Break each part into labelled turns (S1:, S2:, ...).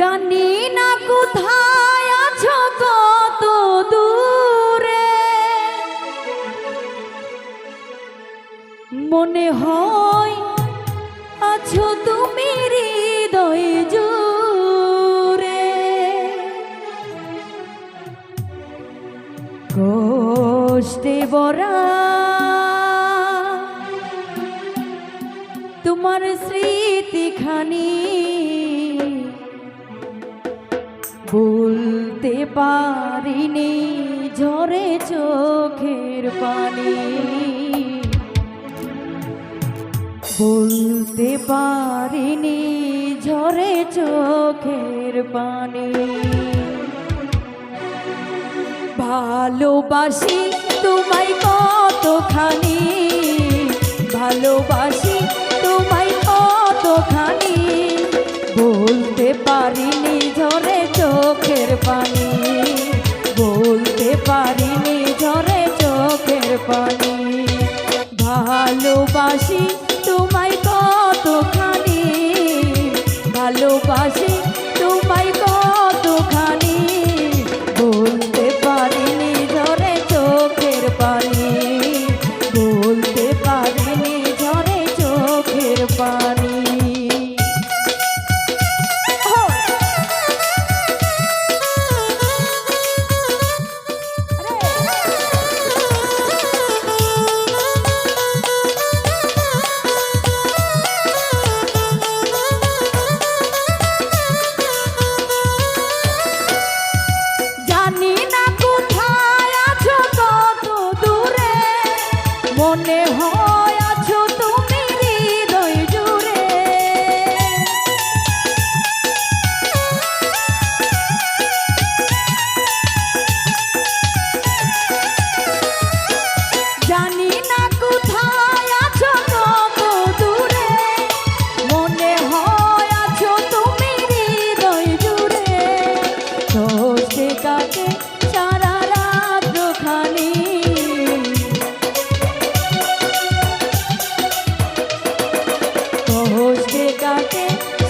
S1: জানি না কোথায় আছো কত দূরে। মনে হয় আছো তুমি হৃদয় জুড়ে। কষ্টে বরা তোমার স্মৃতিখানি বলতে পারিনি ঝরে চোখের পানি। বলতে পারিনি ঝরে চোখের পানি। ভালোবাসি তোমায় কতখানি ভালোবাসি পানি বলতে পারিনি ঝরে চোখের পানি। ভালোবাসি তোমায় it.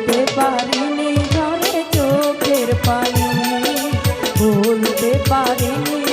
S1: বলতে পারিনি ঝরে চোখের পানি। ভুলতে পারিনি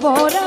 S1: por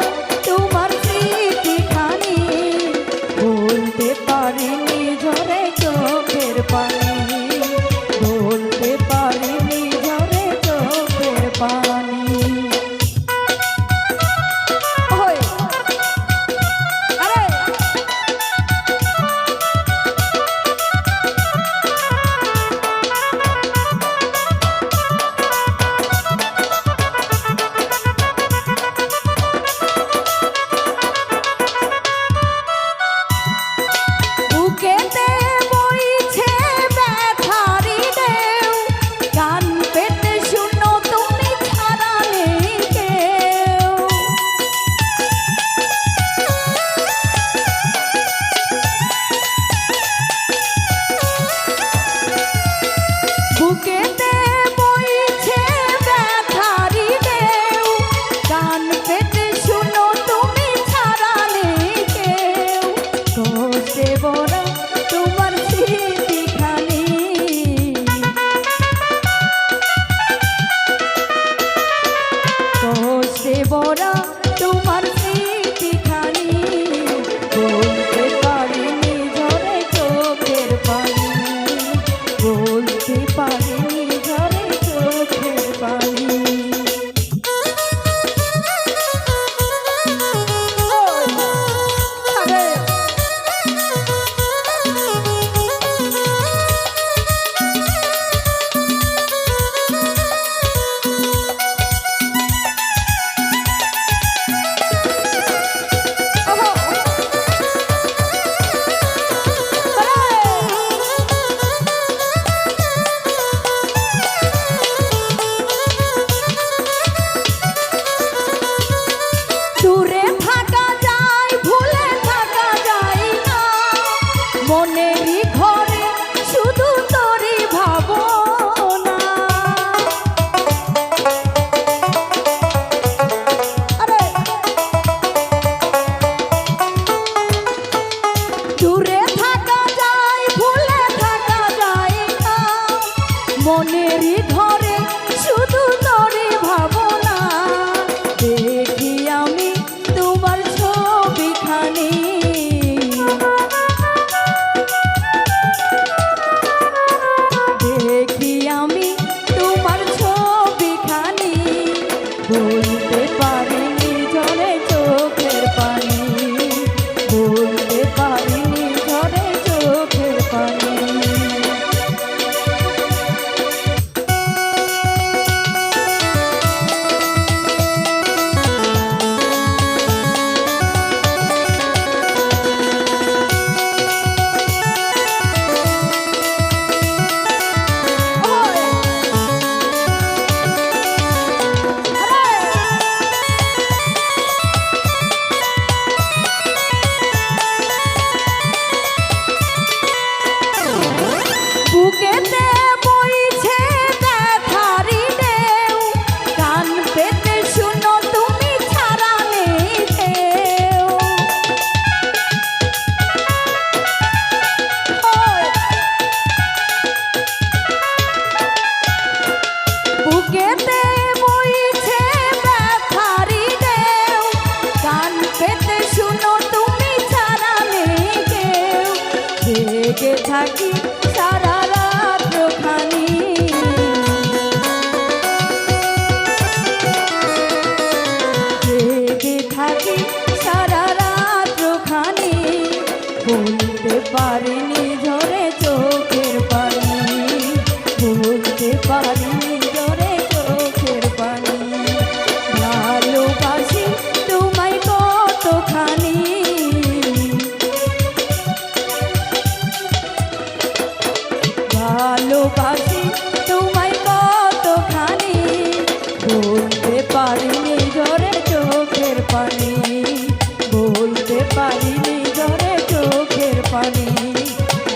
S1: পারি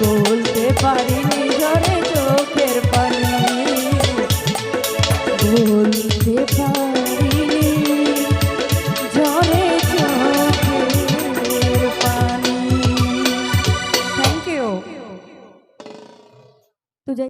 S1: বলতে পারি